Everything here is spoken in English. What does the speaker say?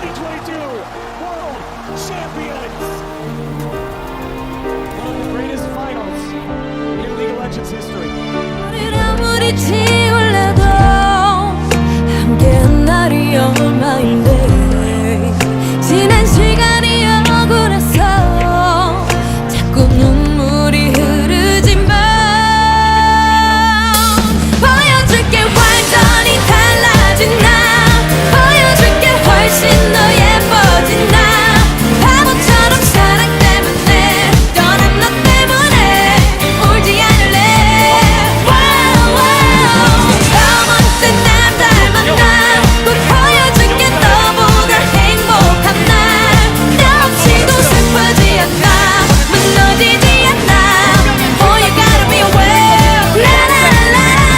2022 World Champions. One of the greatest finals in League of Legends history.